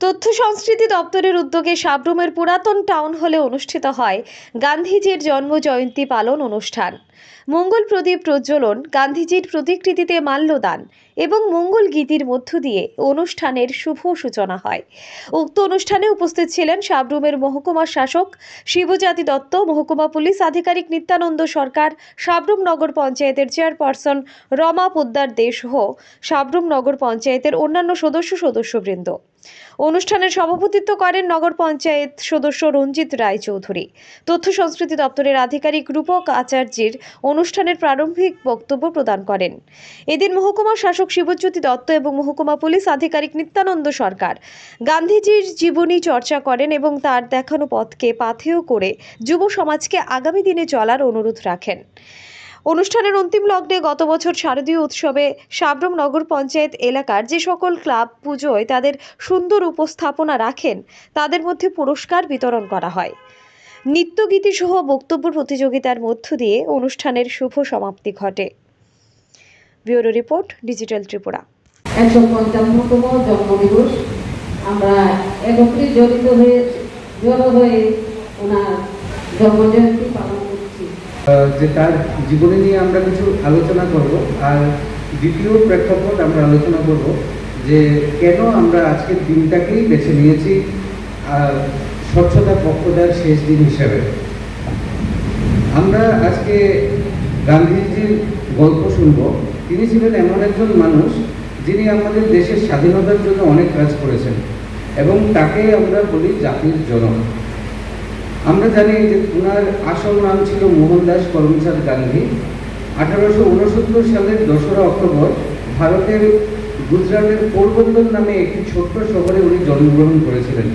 তথ্য সংস্কৃতি দপ্তরের উদ্যোগে সাবরুমের পুরাতন টাউন হলে অনুষ্ঠিত হয় গান্ধীজির জন্ম জয়ন্তী পালন অনুষ্ঠান। মঙ্গল প্রদীপ প্রজ্বলন, গান্ধীজির প্রতিকৃতিতে মাল্যদান এবং মঙ্গল গীতির মধ্য দিয়ে অনুষ্ঠানের শুভ সূচনা হয়। উক্ত অনুষ্ঠানে উপস্থিত ছিলেন সাবরুমের মহকুমা শাসক শিবজাতি দত্ত, মহকুমা পুলিশ আধিকারিক নিত্যানন্দ সরকার, সাবরুম নগর পঞ্চায়েতের চেয়ারপারসন রমা পোদ্দার দে সহ সাবরুম নগর পঞ্চায়েতের অন্যান্য সদস্য সদস্যবৃন্দ অনুষ্ঠানের সভাপতিত্ব করেন নগর পঞ্চায়েত সদস্য রঞ্জিত রায় চৌধুরী তথ্য সংস্কৃতি দপ্তরের আধিকারিক রূপক আচার্যের অনুষ্ঠানের প্রারম্ভিক বক্তব্য প্রদান করেন। এদিন মহকুমা শাসক শিবজ্যোতি দত্ত এবং মহকুমা পুলিশ আধিকারিক নিত্যানন্দ সরকার গান্ধীজির জীবনী চর্চা করেন এবং তার দেখানো পথকে পাথেয় করে যুব সমাজকে আগামী দিনে চলার অনুরোধ রাখেন। অনুষ্ঠানের অন্তিম লগ্নে গত বছর শারদীয় উৎসবে সাবরম নগর পঞ্চায়েত এলাকার যে সকল ক্লাব পুজোয় তাদের সুন্দর উপস্থাপনা রাখেন, তাদের মধ্যে পুরস্কার বিতরণ করা হয়। নৃত্যগীতি সহ বক্তব্য প্রতিযোগিতার মধ্য দিয়ে অনুষ্ঠানের শুভ সমাপ্তি ঘটে। Bureau report, digital Tripura. পঞ্চান্নতম জন্মদিবস। আমরা একত্রে জড়িত হয়ে জড়ো হয়ে ওনার জন্মজয়ন্তী পালন করছি। যে তার জীবনী নিয়ে আমরা কিছু আলোচনা করব, আর দ্বিতীয় প্রেক্ষাপট আমরা আলোচনা করব যে কেন আমরা আজকের দিনটাকেই বেছে নিয়েছি স্বচ্ছতা পক্ষদার শেষ দিন হিসাবে। আমরা আজকে গান্ধীজির গল্প শুনব। তিনি ছিলেন এমন একজন মানুষ যিনি আমাদের দেশের স্বাধীনতার জন্য অনেক কাজ করেছেন, এবং তাকে আমরা বলি জাতির জনক। আমরা জানি যে ওনার আসল নাম ছিল মোহনদাস করমচাঁদ গান্ধী। আঠারোশো উনসত্তর সালের দোসরা অক্টোবর ভারতের গুজরাটের পোরবন্দর নামে একটি ছোট্ট শহরে উনি জন্মগ্রহণ করেছিলেন।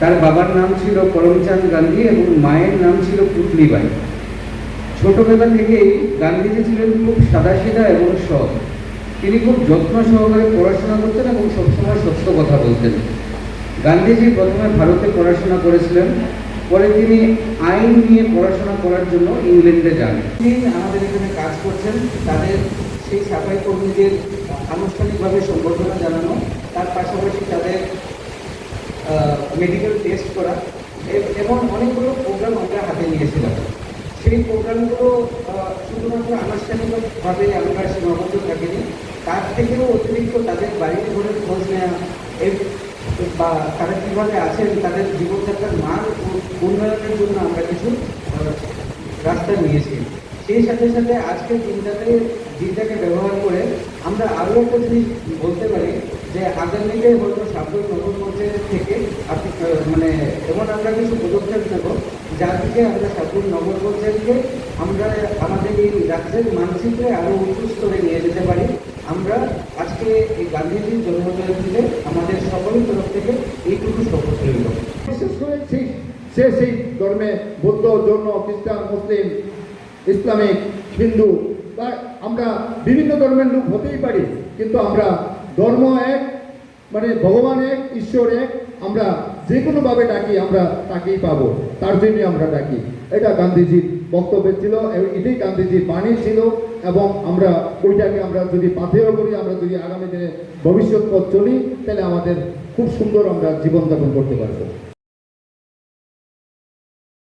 তার বাবার নাম ছিল করমচাঁদ গান্ধী এবং মায়ের নাম ছিল পুতলিবাই। ছোটবেলা থেকেই গান্ধীজি ছিলেন খুব সাদাসিধা এবং সৎ। তিনি খুব যত্ন সহকারে পড়াশোনা করতেন এবং সবসময় সত্য কথা বলতেন। গান্ধীজি প্রথমে ভারতে পড়াশোনা করেছিলেন। পরে তিনি আইন নিয়ে পড়াশোনা করার জন্য ইংল্যান্ডে যান। তিনি আমাদের এখানে কাজ করছেন, তাদের সেই সাফাই কর্মীদের আনুষ্ঠানিকভাবে সম্বর্ধনা জানানো, তার পাশাপাশি তাদের মেডিকেল টেস্ট করা এ- এবং অনেকগুলো প্রোগ্রাম আমরা হাতে নিয়েছিলাম। সেই প্রোগ্রামগুলো শুধুমাত্র আনুষ্ঠানিকভাবে আমরা সীমাবদ্ধ থাকিনি, তার থেকেও অতিরিক্ত তাদের বাড়ির ঘরের খোঁজ নেওয়া বা তারা কীভাবে আছেন, তাদের জীবনযাত্রার মান উন্নয়নের জন্য আমরা কিছু রাস্তা নিয়েছি। সেই সাথে সাথে আজকের দিনটাতে, দিনটাকে ব্যবহার করে আমরা আরও একটা জিনিস বলতে পারি যে আগামীতে হয়তো সাবধান নগর পঞ্চায়েত থেকে আপনি মানে এমন আমরা কিছু পদক্ষেপ নেব, যার দিকে আমরা সাবধান নগর পঞ্চায়েতকে আমরা আমাদের এই রাজ্যের মানচিত্রে আরও উঁচু স্তরে নিয়ে যেতে পারি। আমরা আজকে এই গান্ধীজির জন্মজয়ন্তীতে আমাদের সকলের তরফ থেকে এইটুকু শপথ রইল। বিশেষ করে সেই সে সেই ধর্মে বৌদ্ধ, জৈন, খ্রিস্টান, মুসলিম, ইসলামিক, হিন্দু, বা আমরা বিভিন্ন ধর্মের লোক হতেই পারি, কিন্তু আমরা ধর্ম এক মানে ভগবান এক, ঈশ্বর এক, আমরা যে কোনোভাবে ডাকি, আমরা তাকেই পাবো, তার জন্যই আমরা ডাকি। এটা গান্ধীজির বক্তব্য ছিল এবং এটাই গান্ধীজির বাণী ছিল। এবং আমরা ওইটাকে আমরা যদি পাথেয় করি, আমরা যদি আগামী দিনে ভবিষ্যৎ পথ চলি, তাহলে আমাদের খুব সুন্দর আমরা জীবনযাপন করতে পারব।